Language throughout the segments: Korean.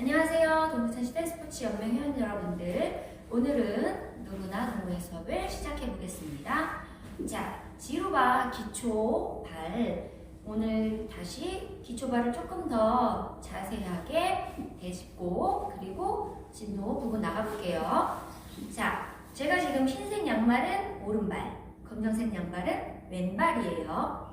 안녕하세요. 동부천 시대 스포츠 연맹 회원 여러분들. 오늘은 누구나 동호회 수업을 시작해 보겠습니다. 자, 지루바 기초 발. 오늘 다시 기초 발을 조금 더 자세하게 되짚고 그리고 진도 부분 나가볼게요. 자, 제가 지금 흰색 양말은 오른발, 검정색 양말은 왼발이에요.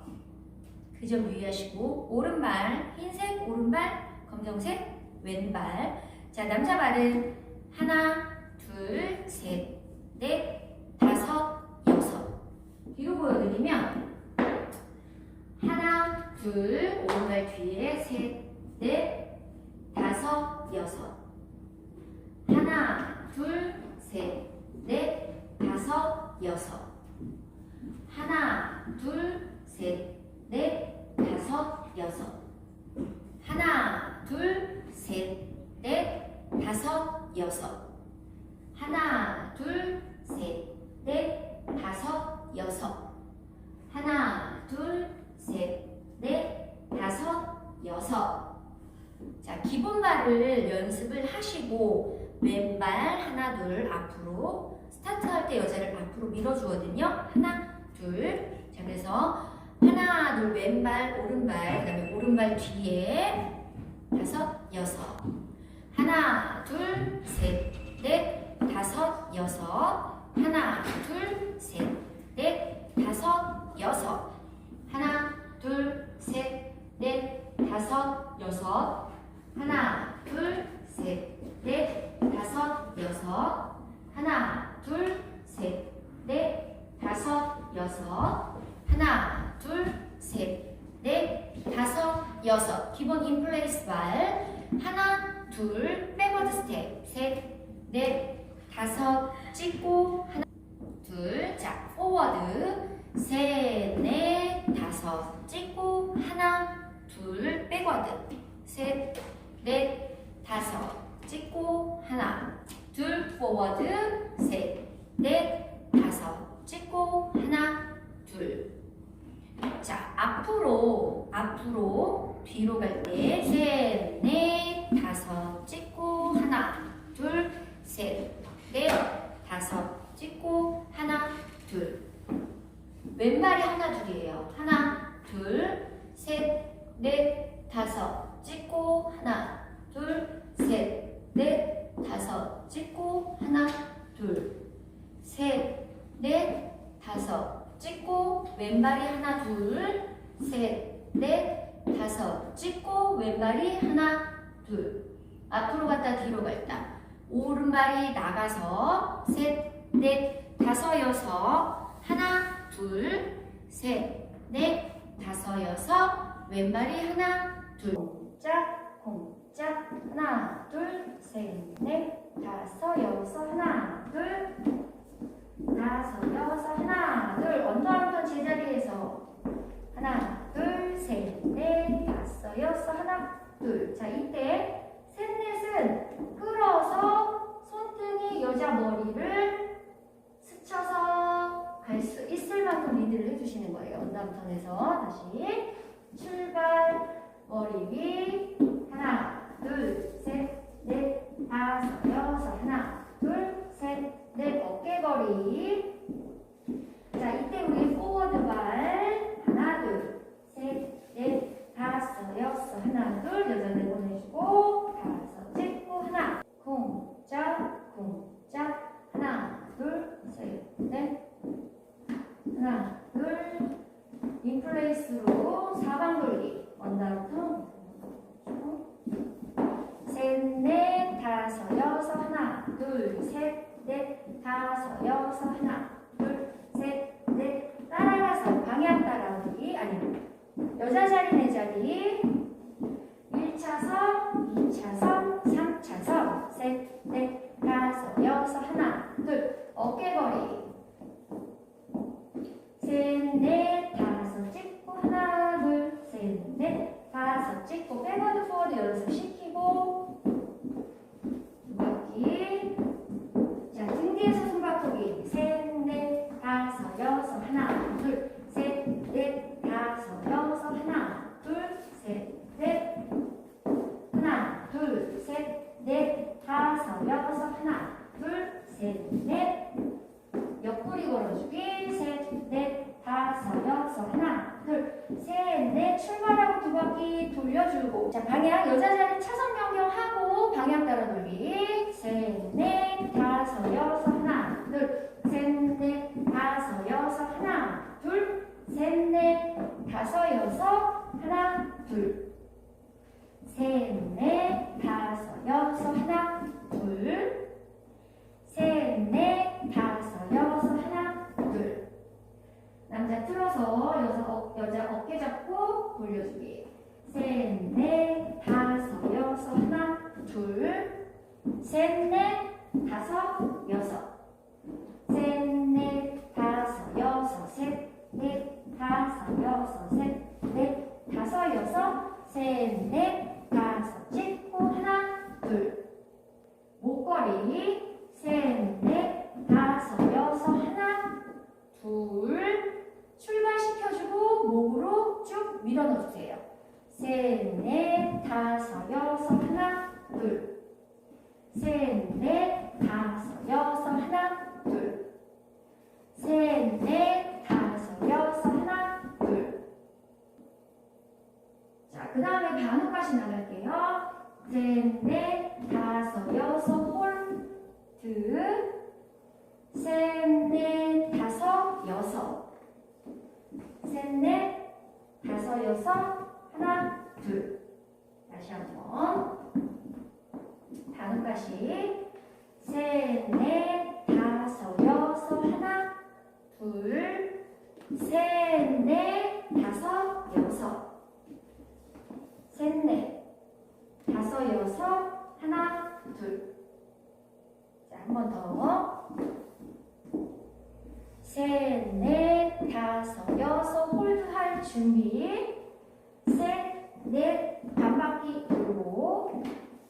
그 점 유의하시고 오른발 흰색 오른발 검정색 왼발. 자 남자 발은 하나 둘 셋 넷 다섯 여섯. 뒤로 보여드리면 하나 둘 오른발 뒤에 셋 넷 다섯 여섯. 하나 둘 셋 넷 다섯 여섯. 하나 둘 셋 넷 다섯 여섯 하나 둘 셋 넷 다섯 여섯. 하나 둘 셋 넷 다섯 여섯. 하나 둘 셋 넷 다섯 여섯. 자 기본 발을 연습을 하시고 왼발 하나 둘 앞으로 스타트할 때 여자를 앞으로 밀어주거든요. 하나 둘 자 그래서 하나 둘 왼발 오른발 그 다음에 오른발 뒤에 다섯 여섯. 하나 둘 셋 넷 다섯 여섯. 하나 둘 셋 넷 다섯 여섯. 하나 둘 셋 넷 다섯 여섯. 하나 둘 셋 넷 다섯 여섯 하나 둘셋넷 다섯 여섯 하나, 둘, 셋, 넷, 다섯, 여섯. 기본 인플레이스 발. 하나, 둘, 백워드 스텝. 셋, 넷, 다섯, 찍고, 하나, 둘. 자, 포워드. 셋, 넷, 다섯, 찍고, 하나, 둘, 백워드. 셋, 넷, 다섯, 찍고, 하나, 둘, 포워드. 셋, 넷, 다섯, 찍고, 하나, 둘. 자, 앞으로, 앞으로, 뒤로 갈 때, 셋, 넷, 다섯, 찍고, 하나, 둘, 셋, 넷, 다섯, 찍고, 하나, 둘. 왼발이 하나, 둘이에요. 하나, 둘, 셋, 넷, 다섯, 찍고, 하나, 둘, 셋, 넷, 다섯, 찍고, 하나, 둘, 셋, 넷, 다섯, 찍고 왼발이 하나 둘셋넷 다섯. 찍고 왼발이 하나 둘. 앞으로 갔다 뒤로 갔다 오른발이 나가서 셋 넷 다섯 여섯. 하나 둘 셋 넷 다섯 여섯. 왼발이 하나 둘. 짝, 콩짝. 하나 둘 셋 넷 해주시는 거예요. 언다음턴에서 다시 출발, 머리 위, 하나, 둘, 셋, 넷, 다섯, 여섯, 하나, 둘, 셋, 넷, 어깨 거리. 꼬리 걸어주기. 셋넷 다섯 여섯 하나 둘셋넷. 출발하고 두 바퀴 돌려주고. 자 방향. 여자 자리 차선 변경하고 방향 따라 돌기. 셋넷 다섯 여섯 하나 둘셋넷 다섯 여섯 하나 둘셋넷 다섯 여섯 하나 둘. 여자 어깨 잡고 돌려주기 셋, 넷, 다섯, 여섯, 홀드. 셋, 넷, 다섯, 여섯. 셋, 넷, 다섯, 여섯, 하나, 둘. 다시 한 번. 다음까지. 셋, 넷, 다섯, 여섯, 하나, 둘. 셋, 넷, 다섯, 여섯. 셋, 넷, 다섯, 여섯, 하나, 둘. 자, 한 번 더. 셋, 넷, 다섯, 여섯, 홀드할 준비. 셋, 넷, 반바퀴 돌고.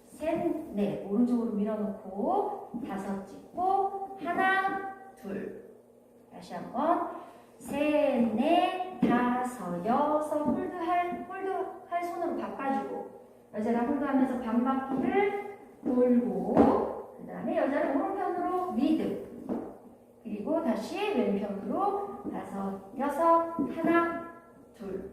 셋, 넷, 오른쪽으로 밀어놓고. 다섯 찍고. 하나, 둘. 다시 한 번. 셋, 넷, 다섯, 여섯, 홀드할, 홀드할 손으로 바꿔주고. 여자랑 홀드하면서 반바퀴를 돌고. 그 다음에 여자는 오른편으로 리드. 그리고 다시 왼편으로 다섯, 여섯, 하나, 둘.